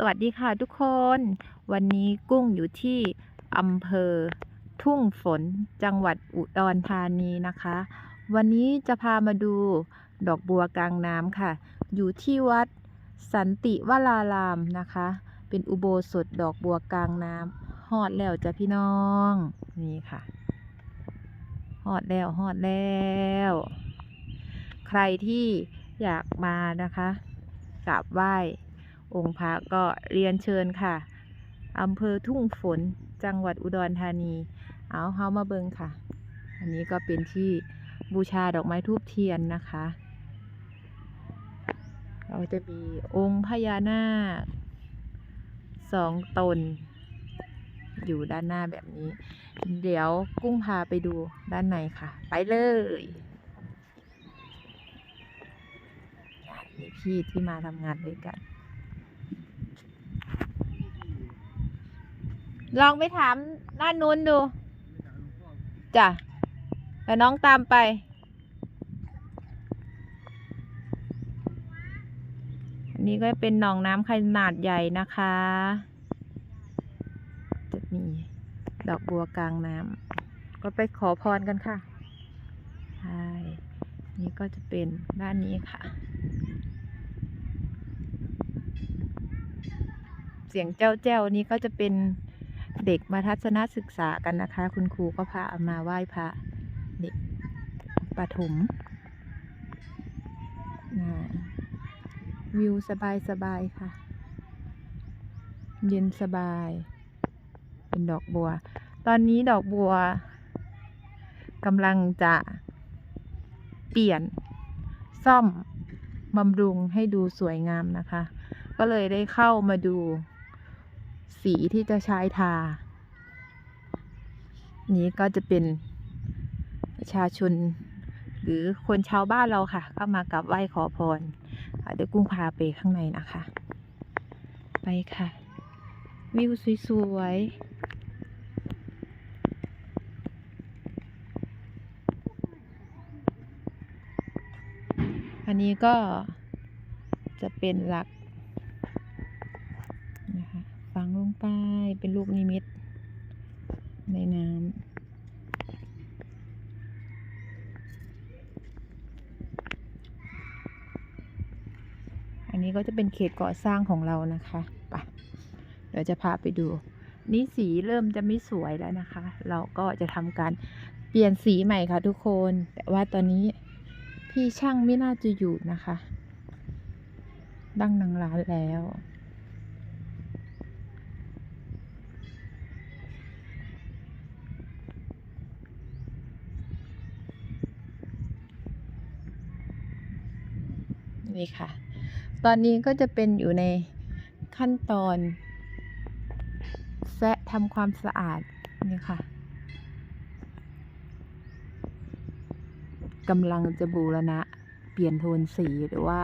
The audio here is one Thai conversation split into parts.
สวัสดีค่ะทุกคน วันนี้กุ้งอยู่ที่อำเภอ ทุ่งฝนจังหวัดอุดรธานีนะคะ วันนี้จะพามาดูดอกบัวกลางน้ำค่ะ อยู่ที่วัดสันติวรารามนะคะ เป็นอุโบสถดอกบัวกลางน้ำฮอดแล้วจ้ะพี่น้องนี่ค่ะฮอดแล้วฮอดแล้ว ใครที่อยากมานะคะกราบไหว้ องค์พระก็เรียนเชิญค่ะอำเภอทุ่งฝนจังหวัดอุดรธานี เอาเฮามาเบิงค่ะ อันนี้ก็เป็นที่บูชาดอกไม้ทูบเทียนนะคะ เราจะมีองค์พญานาคสองตน อยู่ด้านหน้าแบบนี้ เดี๋ยวกุ้งพาไปดูด้านในค่ะ ไปเลยมีพี่ที่มาทำงานด้วยกัน ลองไปถามด้านนู้นดูจ้ะแต่น้องตามไป อันนี้ก็เป็นหนองน้ำขนาดใหญ่นะคะ จะมีดอกบัวกลางน้ำก็ไปขอพรกันค่ะใช่นี่ก็จะเป็นด้านนี้ค่ะ เสียงเจ้าเจ้านี้ก็จะเป็น เด็กมาทัศนศึกษากันนะคะ คุณครูก็พามาไหว้พระเด็กปฐมวิวสบายสบายค่ะ เย็นสบาย เป็นดอกบัว ตอนนี้ดอกบัวกำลังจะเปลี่ยนซ่อมบำรุงให้ดูสวยงามนะคะ ก็เลยได้เข้ามาดู สีที่จะใช้ทา นี้ก็จะเป็นประชาชน หรือคนชาวบ้านเราค่ะ ก็มากับไหว้ขอพรเดี๋ยวกุ้งพาไปข้างในนะคะ ไปค่ะ วิวสวยๆ อันนี้ก็จะเป็นหลัก นะคะ ฝังลงไปเป็นลูกนิมิต ในน้ำ อันนี้ก็จะเป็นเขตก่อสร้างของเรานะคะไปเดี๋ยวจะพาไปดู นี่สีเริ่มจะไม่สวยแล้วนะคะ เราก็จะทำการเปลี่ยนสีใหม่ค่ะทุกคน แต่ว่าตอนนี้พี่ช่างไม่น่าจะอยู่นะคะ ดั้งนางร้านแล้ว นี่ค่ะ ตอนนี้ก็จะเป็นอยู่ในขั้นตอนแซะทำความสะอาดนี่ค่ะกำลังจะบูรณะ เปลี่ยนโทนสีหรือว่า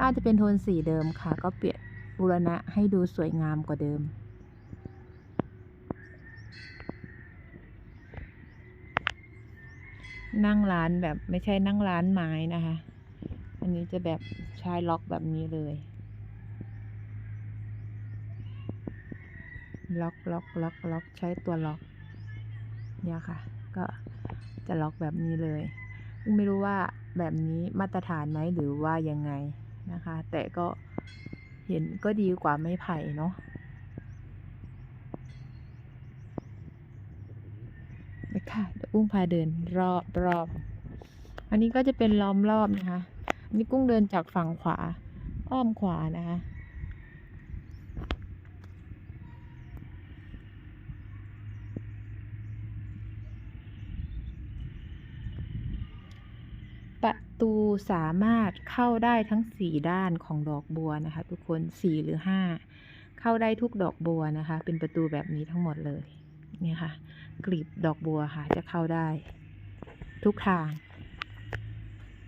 น่าจะเป็นโทนสีเดิมค่ะ ก็เปลี่ยนบูรณะให้ดูสวยงามกว่าเดิม นั่งร้านแบบไม่ใช่นั่งร้านไม้นะคะ อันนี้จะแบบใช้ล็อกแบบนี้เลย ล็อกล็อกล็อกล็อกใช้ตัวล็อกเนี่ยค่ะ ก็จะล็อกแบบนี้เลย ไม่รู้ว่าแบบนี้มาตรฐานไหมหรือว่ายังไงนะคะ แต่ก็เห็นก็ดีกว่าไม้ไผ่เนาะไปค่ะเดี๋ยวอุ้งพาเดินรอบรอบ อันนี้ก็จะเป็นล้อมรอบนะคะ นนี้กุ้งเดินจากฝั่งขวา อ้อมขวานะคะประตูสามารถเข้าได้ทั้งสี่ด้านของดอกบัวนะคะ ทุกคนสี่หรือห้าเข้าได้ทุกดอกบัวนะคะ เป็นประตูแบบนี้ทั้งหมดเลยนี่ค่ะกลีบดอกบัวค่ะจะเข้าได้ทุกทาง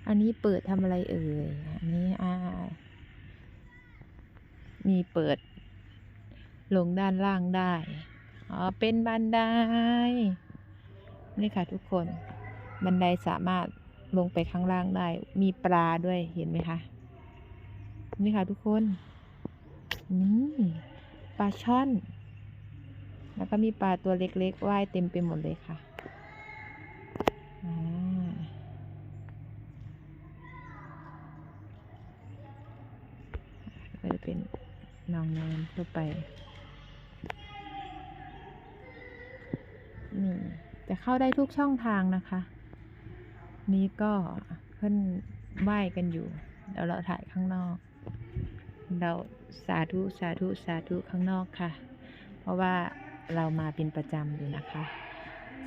อันนี้เปิดทำอะไรเอ่ย อันนี้อ่า มีเปิด ลงด้านล่างได้ อ๋อ เป็นบันได นี่ค่ะทุกคน บันไดสามารถลงไปข้างล่างได้ มีปลาด้วย เห็นไหมคะ นี่ค่ะทุกคน นี่ปลาช่อน แล้วก็มีปลาตัวเล็กๆว่ายเต็มไปหมดเลยค่ะอ่าก็จะเป็นห นองน้ำทั่วไป นี่จะเข้าได้ทุกช่องทางนะคะ นี้ก็เพิ่นไหว้กันอยู่เดี๋ยวเราถ่ายข้างนอก เราสาธุสาธุสาธุข้างนอกค่ะ เพราะว่าเรามาเป็นประจำอยู่นะคะ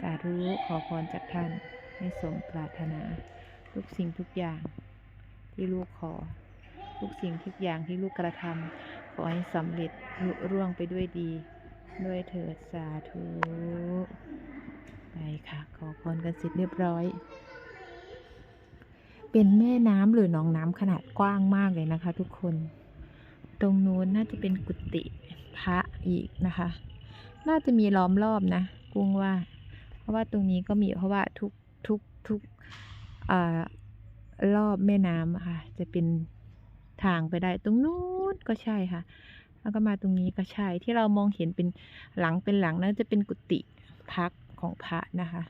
สาธุขอพรจากท่านให้สมปรารถนา ทุกสิ่งทุกอย่างที่ลูกขอ ทุกสิ่งทุกอย่างที่ลูกกระทำ อให้สำเร็จลุร่วงไปด้วยดี ด้วยเถิดสาธุไปค่ะ ขอพรกันเสร็จเรียบร้อย เป็นแม่น้ำหรือหนองน้ำขนาดกว้างมากเลยนะคะ ทุกคน ตรงนู้นน่าจะเป็นกุฏิพระอีกนะคะ น่าจะมีล้อมรอบนะกุ้งว่า เพราะว่าตรงนี้ก็มีเพราะว่าทุกทุกทุกอรอบแม่น้ำค่ะ จะเป็นทางไปได้ตรงนู้น ก็ใช่ค่ะ แล้วก็มาตรงนี้ก็ใช่ที่เรามองเห็นเป็นหลังเป็นหลังนั่นจะเป็นกุฏิพักของพระนะคะ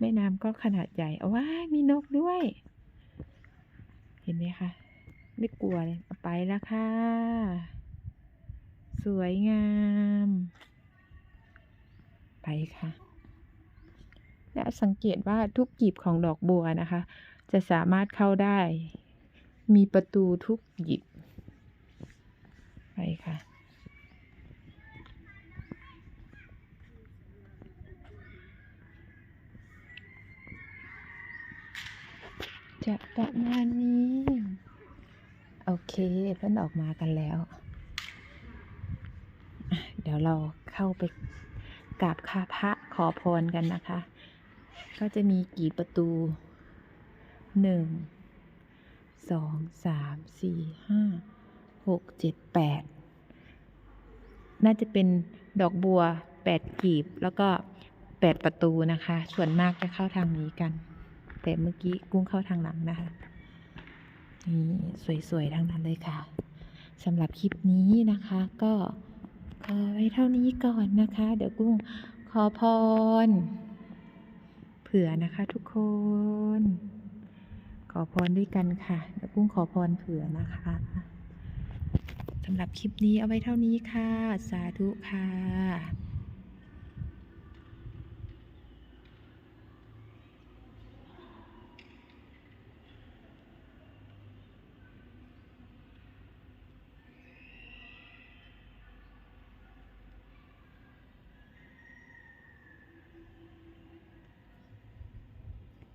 แม่น้ำก็ขนาดใหญ่เอาว้ามีนกด้วย เห็นไหมคะไม่กลัวเลยเไปแล้วค่ะ สวยงาม ไปค่ะ และสังเกตว่าทุกกีบของดอกบัวนะคะ จะสามารถเข้าได้ มีประตูทุกหยิบ ไปค่ะ จะประมาณนี้ โอเคเพื่อนออกมากันแล้ว เดี๋ยวเราเข้าไปกราบคาพระขอพรกันนะคะ ก็จะมีกี่ประตู หนึ่งสองสามสี่ห้าหกเจ็ดแปดน่าจะเป็นดอกบัวแปดกีบ แล้วก็แปดประตูนะคะ ส่วนมากจะเข้าทางนี้กัน แต่เมื่อกี้กุ้งเข้าทางหลังนะคะนี่สวยๆทั้งนั้นเลยค่ะสำหรับคลิปนี้นะคะ ก็ขอไว้เท่านี้ก่อนนะคะ เดี๋ยวกุ้งขอพร เผื่อนะคะทุกคน ขอพรด้วยกันค่ะเดี๋ยวกุ้งขอพรเผื่อนะคะสำหรับคลิปนี้เอาไว้เท่านี้ค่ะ สาธุค่ะ